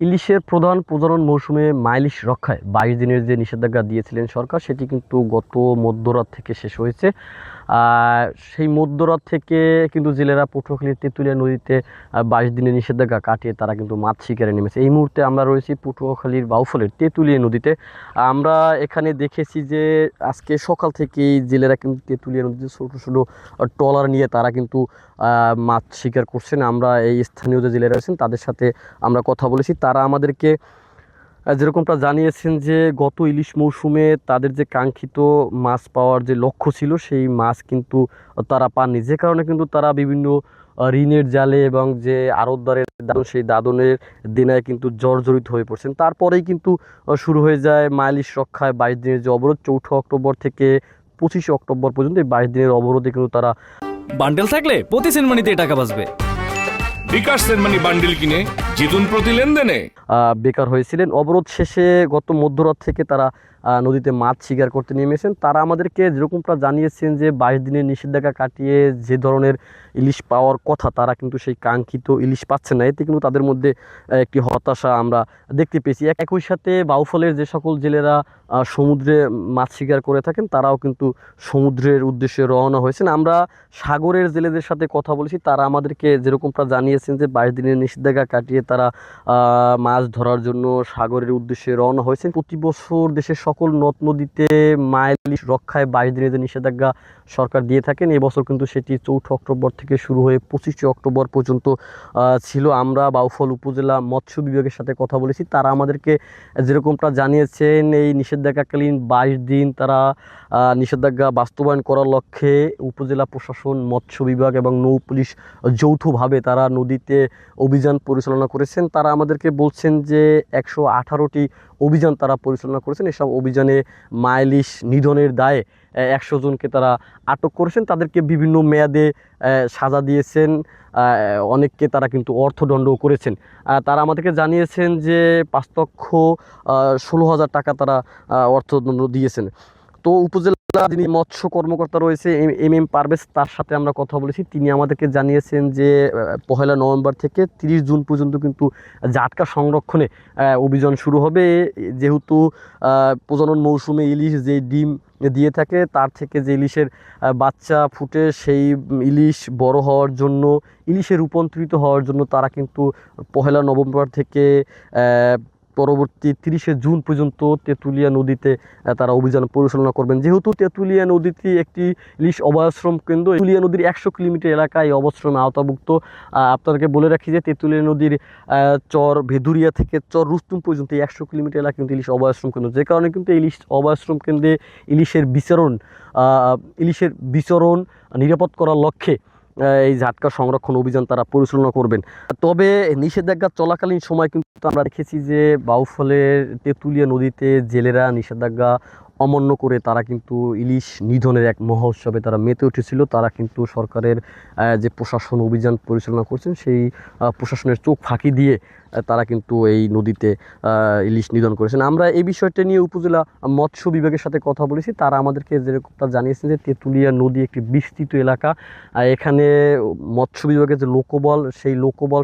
ইলিশের প্রধান প্রজনন মৌসুমে মাইলিশ রক্ষায় বাইশ দিনের যে নিষেধাজ্ঞা দিয়েছিলেন সরকার, সেটি কিন্তু গত মধ্যরাত থেকে শেষ হয়েছে। সেই মধ্যরাত থেকে কিন্তু জেলেরা পটুয়াখালীর তেঁতুলিয়া নদীতে বাইশ দিনের নিষেধাজ্ঞা কাটিয়ে তারা কিন্তু মাছ শিকারে নেমেছে। এই মুহূর্তে আমরা রয়েছি পটুয়াখালীর বাউফলের তেঁতুলিয়া নদীতে। আমরা এখানে দেখেছি যে আজকে সকাল থেকেই জেলেরা কিন্তু তেঁতুলিয়া নদীতে ছোটো ছোটো ট্রলার নিয়ে তারা কিন্তু মাছ শিকার করছেন। আমরা এই স্থানীয় যে জেলেরা আছেন তাদের সাথে আমরা কথা বলেছি। তারা আমাদেরকে যেরকমটা জানিয়েছেন যে গত ইলিশ মৌসুমে তাদের যে কাঙ্ক্ষিত মাছ পাওয়ার যে লক্ষ্য ছিল, সেই মাছ কিন্তু তারা পাননি। যে কারণে কিন্তু তারা বিভিন্ন ঋণের জালে এবং যে আড়তদারের দাদন, সেই দাদনের দিনায় কিন্তু জর্জরিত হয়ে পড়ছেন। তারপরেই কিন্তু শুরু হয়ে যায় মাইলিশ রক্ষায় বাইশ দিনের যে অবরোধ। চৌঠা অক্টোবর থেকে পঁচিশে অক্টোবর পর্যন্ত এই বাইশ দিনের অবরোধে কিন্তু তারা বান্ডেল থাকলে প্রতি সেনমানিতে টাকা বাঁচবে। বিকাশ সেনমানি বান্ডিল কিনে জিতুন প্রতি লেনদেনে। বেকার হয়েছিলেন। অবরোধ শেষে গত মধ্যরাত থেকে তারা নদীতে মাছ শিকার করতে নেমেছেন। তারা আমাদেরকে যেরকমটা জানিয়েছেন যে, বাইশ দিনের নিষেধাজ্ঞা কাটিয়ে যে ধরনের ইলিশ পাওয়ার কথা, তারা কিন্তু সেই কাঙ্ক্ষিত ইলিশ পাচ্ছে না। এতে কিন্তু তাদের মধ্যে একটি হতাশা আমরা দেখতে পেয়েছি। এক- একই সাথে বাউফলের যে সকল জেলেরা সমুদ্রে মাছ শিকার করে থাকেন, তারাও কিন্তু সমুদ্রের উদ্দেশ্যে রওনা হয়েছেন। আমরা সাগরের জেলেদের সাথে কথা বলেছি। তারা আমাদেরকে যেরকমটা জানিয়েছেন যে, বাইশ দিনের নিষেধাজ্ঞা কাটিয়ে তারা মাছ ধরার জন্য সাগরের উদ্দেশ্যে রওনা হয়েছেন। প্রতি বছর দেশের সকল নদ নদীতে মাইলিশ রক্ষায় বাইশ দিনের যে নিষেধাজ্ঞা সরকার দিয়ে থাকেন এবছর কিন্তু সেটি চৌঠা অক্টোবর থেকে শুরু হয়ে পঁচিশে অক্টোবর পর্যন্ত ছিল। আমরা বাউফল উপজেলা মৎস্য বিভাগের সাথে কথা বলেছি। তারা আমাদেরকে যেরকমটা জানিয়েছেন, এই নিষেধাজ্ঞাকালীন বাইশ দিন তারা নিষেধাজ্ঞা বাস্তবায়ন করার লক্ষ্যে উপজেলা প্রশাসন, মৎস্য বিভাগ এবং নৌ পুলিশ যৌথভাবে তারা নদীতে অভিযান পরিচালনা করেছেন। তারা আমাদেরকে বলছেন যে একশো আঠারোটি অভিযান তারা পরিচালনা করেছেন। এসব অভিযানে মাইলিশ নিধনের দায়ে একশো জনকে তারা আটক করেছেন। তাদেরকে বিভিন্ন মেয়াদে সাজা দিয়েছেন। অনেককে তারা কিন্তু অর্থদণ্ডও করেছেন। তারা আমাদেরকে জানিয়েছেন যে পাঁচ লক্ষ ষোলো হাজার টাকা তারা অর্থদণ্ড দিয়েছেন। তো উপজেলা যিনি মৎস্য কর্মকর্তা রয়েছে এম এম পারভেজ, তার সাথে আমরা কথা বলেছি। তিনি আমাদেরকে জানিয়েছেন যে পহেলা নভেম্বর থেকে তিরিশ জুন পর্যন্ত কিন্তু জাটকা সংরক্ষণে অভিযান শুরু হবে। যেহেতু প্রজনন মৌসুমে ইলিশ যে ডিম দিয়ে থাকে, তার থেকে যে ইলিশের বাচ্চা ফুটে, সেই ইলিশ বড় হওয়ার জন্য, ইলিশে রূপান্তরিত হওয়ার জন্য তারা কিন্তু পহেলা নভেম্বর থেকে পরবর্তী তিরিশে জুন পর্যন্ত তেঁতুলিয়া নদীতে তারা অভিযান পরিচালনা করবেন। যেহেতু তেঁতুলিয়া নদীটি একটি ইলিশ অভয়াশ্রম কেন্দ্র, তেঁতুলিয়া নদীর একশো কিলোমিটার এলাকায় অবশ্রমে আওতাভুক্ত। আপনাদেরকে বলে রাখি যে, তেঁতুলিয়া নদীর চর ভেদুরিয়া থেকে চর রুস্তুম পর্যন্ত একশো কিলোমিটার এলাকা কিন্তু ইলিশ অভয়াশ্রম কেন্দ্র। যে কারণে কিন্তু ইলিশ অভয়াশ্রম কেন্দ্রে ইলিশের বিচরণ ইলিশের বিচরণ নিরাপদ করার লক্ষ্যে এই ঝাটকা সংরক্ষণ অভিযান তারা পরিচালনা করবেন। তবে নিষেধাজ্ঞা চলাকালীন সময় কিন্তু আমরা দেখেছি যে বাউফলের তেঁতুলিয়া নদীতে জেলেরা নিষেধাজ্ঞা অমান্য করে তারা কিন্তু ইলিশ নিধনের এক মহোৎসবে তারা মেতে উঠেছিল। তারা কিন্তু সরকারের যে প্রশাসন অভিযান পরিচালনা করছেন সেই প্রশাসনের চোখ ফাঁকি দিয়ে তারা কিন্তু এই নদীতে ইলিশ নিধন করেছেন। আমরা এই বিষয়টা নিয়ে উপজেলা মৎস্য বিভাগের সাথে কথা বলেছি। তারা আমাদেরকে যেরকমটা জানিয়েছেন যে তেঁতুলিয়া নদী একটি বিস্তৃত এলাকা। এখানে মৎস্য বিভাগের যে লোকবল, সেই লোকবল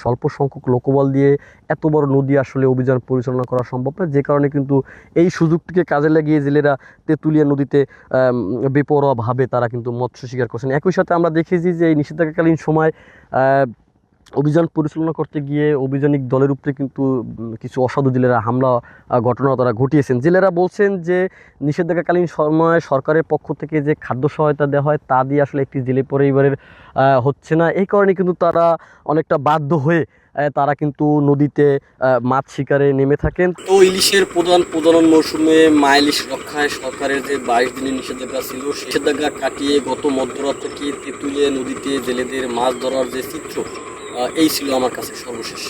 স্বল্প সংখ্যক লোকবল দিয়ে এত বড় নদী আসলে অভিযান পরিচালনা করা সম্ভব না। যে কারণে কিন্তু এই সুযোগটিকে কাজে লাগিয়ে জেলেরা তেঁতুলিয়া নদীতে বেপরোয়াভাবে তারা কিন্তু মৎস্য শিকার করছেন। একই সাথে আমরা দেখেছি যে এই নিষেধাজ্ঞাকালীন সময় অভিযান পরিচালনা করতে গিয়ে অভিযানিক দলের উপরে কিন্তু কিছু অসাধু জেলেরা হামলা ঘটনা তারা ঘটিয়েছেন। জেলেরা বলছেন যে, নিষেধাজ্ঞাকালীন সময়ে সরকারের পক্ষ থেকে যে খাদ্য সহায়তা দেওয়া হয়, তা দিয়ে আসলে একটি জেলে পরিবারের হচ্ছে না। এই কারণে কিন্তু তারা অনেকটা বাধ্য হয়ে তারা কিন্তু নদীতে মাছ শিকারে নেমে থাকেন। তো ইলিশের প্রধান প্রজনন মৌসুমে মাইলিশ রক্ষায় সরকারের যে বাইশ দিনের নিষেধাজ্ঞা ছিল নিষেধাজ্ঞা কাটিয়ে গত মধ্যরাত থেকে তেঁতুলিয়া নদীতে জেলেদের মাছ ধরার যে চিত্র এই ছিল আমার কাছে সর্বশেষ।